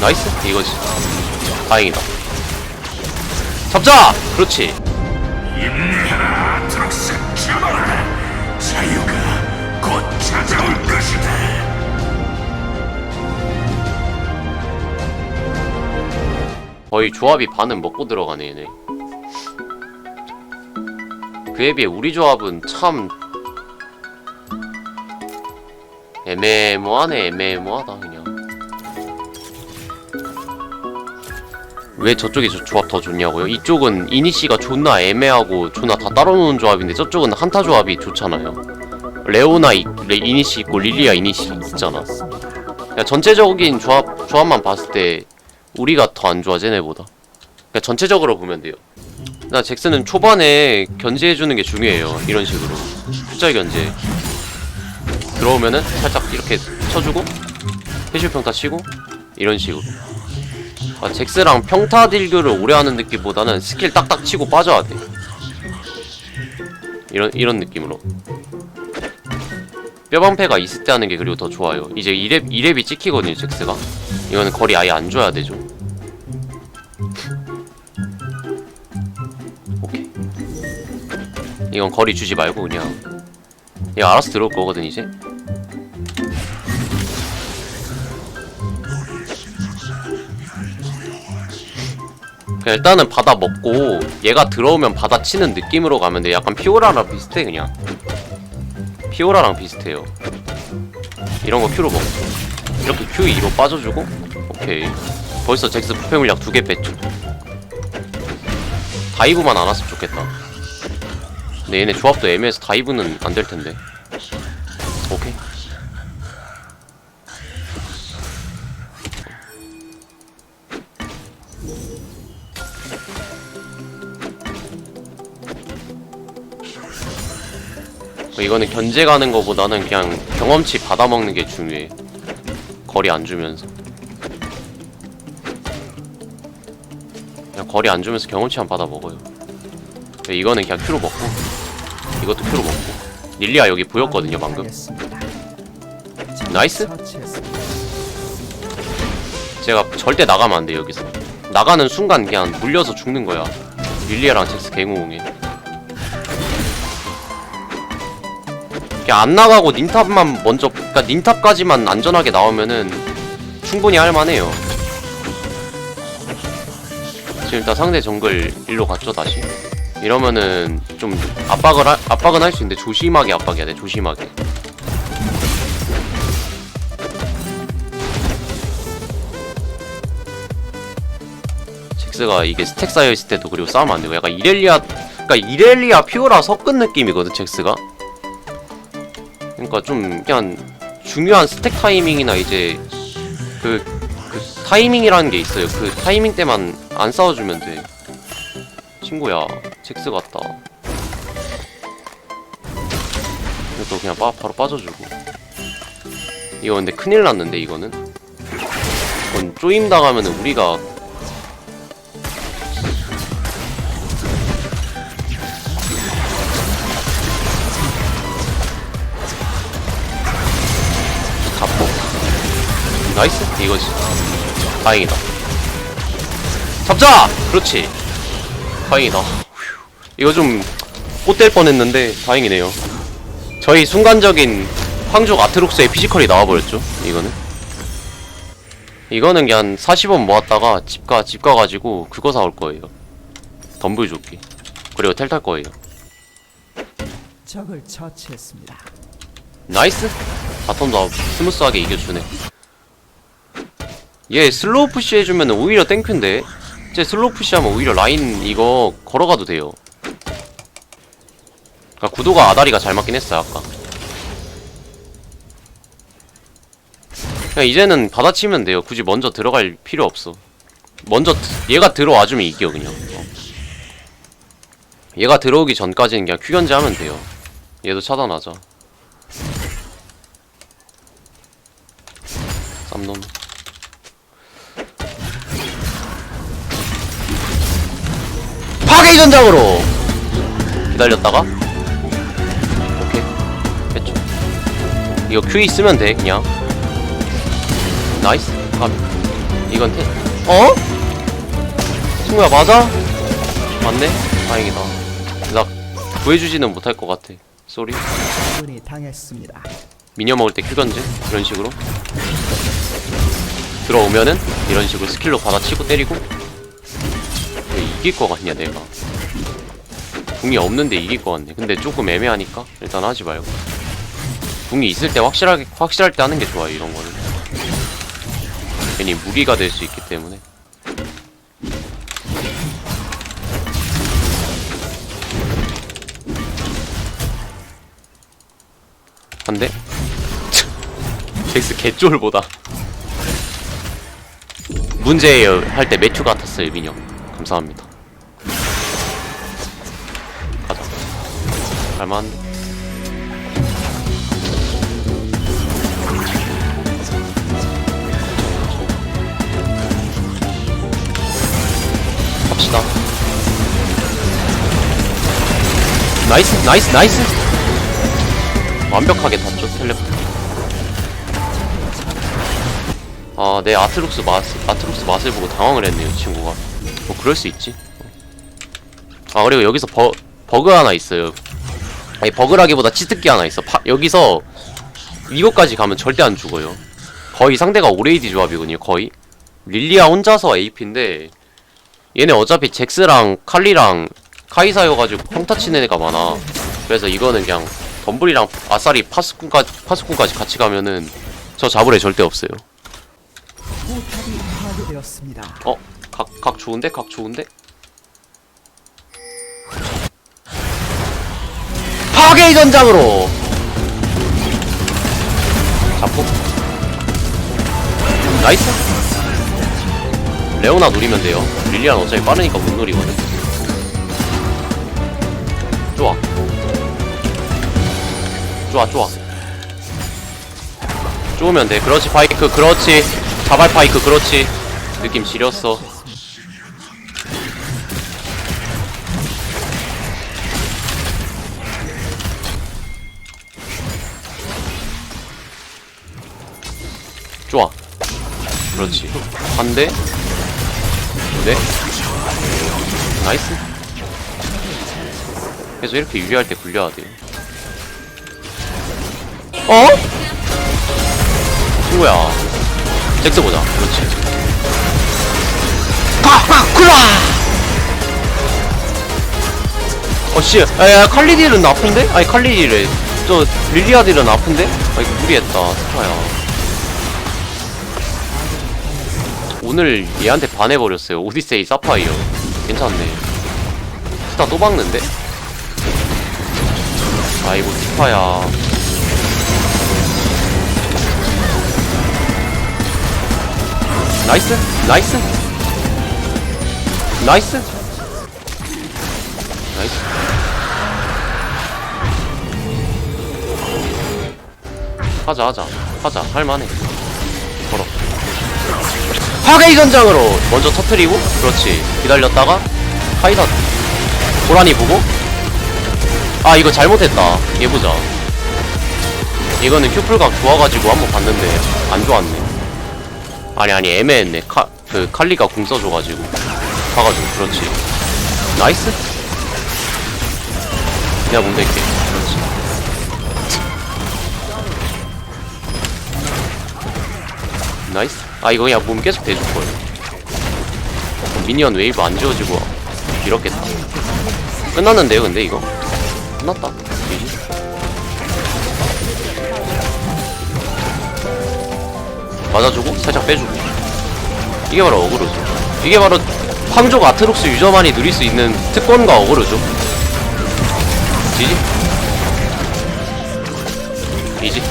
나이스. 이거지. 다행이다. 잡자! 그렇지. 임해라 자유가 곧 찾아올 것이다. 거의 조합이 반은 먹고 들어가네 얘네. 그에 비해 우리 조합은 참 애매모하네 애매모하다 왜 저쪽이 저 조합 더 좋냐고요? 이쪽은 이니시가 존나 애매하고 존나 다 따로 노는 조합인데 저쪽은 한타 조합이 좋잖아요. 레오나 이, 레, 이니시 있고 릴리아 이니시 있잖아. 그러니까 전체적인 조합, 조합만 봤을 때 우리가 더 안 좋아 쟤네보다. 그러니까 전체적으로 보면 돼요. 나 잭슨은 초반에 견제해주는 게 중요해요 이런 식으로. 숫자 견제. 들어오면은 살짝 이렇게 쳐주고 해실 평타 치고 이런 식으로 아, 잭스랑 평타 딜교를 오래 하는 느낌보다는 스킬 딱딱 치고 빠져야 돼. 이런 이런 느낌으로. 뼈방패가 있을 때 하는 게 그리고 더 좋아요. 이제 2렙, 2렙이 찍히거든요 잭스가. 이거는 거리 아예 안 줘야 되죠 오케이. 이건 거리 주지 말고 그냥. 얘 알아서 들어올 거거든 이제 그냥 일단은 받아 먹고 얘가 들어오면 받아 치는 느낌으로 가면 돼. 약간 피오라랑 비슷해 그냥. 피오라랑 비슷해요. 이런 거 Q로 먹고. 이렇게 Q2로 빠져주고? 오케이. 벌써 잭스 부패 물약 두 개 뺐죠. 다이브만 안 왔으면 좋겠다. 근데 얘네 조합도 애매해서 다이브는 안 될 텐데. 오케이 이거는 견제 가는 거보다는 그냥 경험치 받아먹는 게 중요해 거리 안 주면서 그냥 거리 안 주면서 경험치만 받아 먹어요. 근데 이거는 그냥 큐로 먹고 이것도 큐로 먹고 릴리아 여기 보였거든요 방금. 나이스. 제가 절대 나가면 안 돼 여기서. 나가는 순간 그냥 물려서 죽는 거야. 릴리아랑 잭스 갱우공에. 그냥 안 나가고 닌탑만 먼저, 그러니까 닌탑까지만 안전하게 나오면은 충분히 할만해요. 지금 일단 상대 정글 일로 갔죠 다시 이러면은 좀 압박을 하, 압박은 할 수 있는데 조심하게 압박해야 돼 조심하게 잭스가 이게 스택 쌓여 있을 때도 그리고 싸우면 안 되고 약간 이렐리아 그러니까 이렐리아 피오라 섞은 느낌이거든 잭스가 그러니까 좀 그냥 중요한 스택 타이밍이나 이제 그, 그 타이밍이라는 게 있어요. 그 타이밍 때만 안 싸워주면 돼. 친구야, 잭스 같다. 이것도 그냥 빠, 바로 빠져주고. 이거 근데 큰일 났는데 이거는. 이건 쪼임 당하면은 우리가 나이스. 이거지. 다행이다. 잡자! 그렇지. 다행이다. 휴. 이거 좀 꽃될 뻔했는데 다행이네요. 저희 순간적인 황족 아트록스의 피지컬이 나와버렸죠 이거는. 이거는 그냥 40원 모았다가 집가 집 가가지고 그거 사올 거예요. 덤블 조끼. 그리고 텔 탈 거예요. 적을 처치했습니다. 나이스. 바텀도 스무스하게 이겨주네 얘 슬로우 푸시 해주면 오히려 땡큐인데. 쟤 슬로우 푸시하면 오히려 라인 이거 걸어가도 돼요. 그니까 구도가 아다리가 잘 맞긴 했어요 아까. 그냥 이제는 받아치면 돼요. 굳이 먼저 들어갈 필요 없어. 먼저 드- 얘가 들어와주면 이겨 그냥. 어. 얘가 들어오기 전까지는 그냥 큐 견제 하면 돼요. 얘도 차단하자. 쌈놈 전장으로. 기다렸다가? 오케이. 했죠. 이거 Q 있으면 돼 그냥. 나이스. 감. 이건 테. 어? 승우야 맞아? 맞네? 다행이다. 나 구해주지는 못할 것 같아. 쏘리. 분이 당했습니다. 미니어 먹을 때 큐던지 이런 식으로? 들어오면은 이런 식으로 스킬로 받아치고 때리고? 왜 이길 것 같냐 내가 궁이 없는데 이길 것 같네 근데 조금 애매하니까 일단 하지 말고. 궁이 있을 때 확실하게 확실할 때 하는 게 좋아요 이런 거는. 괜히 무기가 될 수 있기 때문에. 한대? 잭스 개쫄보다. 문제예요 할 때 매튜 같았어요 민영 감사합니다 갈만한데 갑시다 나이스 나이스 나이스 완벽하게 탔죠 텔레포트 아, 내 아트록스 맛, 아트록스 맛을 보고 당황을 했네요, 친구가. 뭐, 그럴 수 있지. 아, 그리고 여기서 버, 버그 하나 있어요. 아니, 버그라기보다 치트키 하나 있어. 파, 여기서, 이거까지 가면 절대 안 죽어요. 거의 상대가 오레이디 조합이거든요, 거의. 릴리아 혼자서 AP인데, 얘네 어차피 잭스랑 칼리랑 카이사여가지고 평타 치는 애가 많아. 그래서 이거는 그냥, 덤블이랑 아싸리 파스쿤까지, 파스쿤까지 같이 가면은, 저 잡을 애 절대 없어요. 어? 각, 각 좋은데? 각 좋은데? 파괴의 전장으로! 잡고. 나이스! 레오나 노리면 돼요. 릴리안 어차피 빠르니까 못 노리거든. 좋아. 좋아 좋아. 쪼으면 돼. 그렇지 파이크. 그렇지. 자발 파이크. 그렇지. 느낌 지렸어 그렇지. 한대? 두대? 나이스. 그래서 이렇게 유리할 때 굴려야 돼요 어? 친구야? 잭스 보자. 그렇지. 파파쿠라 어씨. 야 칼리딜은 아픈데? 아니 칼리딜에. 저 릴리아딜은 아픈데? 아 이거 무리했다. 스파야 오늘 얘한테 반해버렸어요. 오디세이 사파이어. 괜찮네. 스타 또 박는데? 아이고 스파야. 나이스 나이스. 나이스. 나이스. 하자 하자. 하자 할만해 파괴의 전장으로 먼저 터트리고 그렇지. 기다렸다가 카이사 고라니 보고. 아 이거 잘못했다. 얘 보자. 이거는 큐플각 좋아가지고 한번 봤는데 안 좋았네. 아니 아니 애매했네. 카, 그 칼리가 궁 써줘가지고. 가가지고 그렇지. 나이스? 내가 궁 댈게. 그렇지. 나이스 아 이거 그냥 몸 계속 대줄걸 미니언 웨이브 안 지워지고 이렇겠다. 끝났는데요 근데 이거? 끝났다. GG. 맞아주고 살짝 빼주고. 이게 바로 어그로죠. 이게 바로 황족 아트록스 유저만이 누릴 수 있는 특권과 어그로죠. 지지? 이지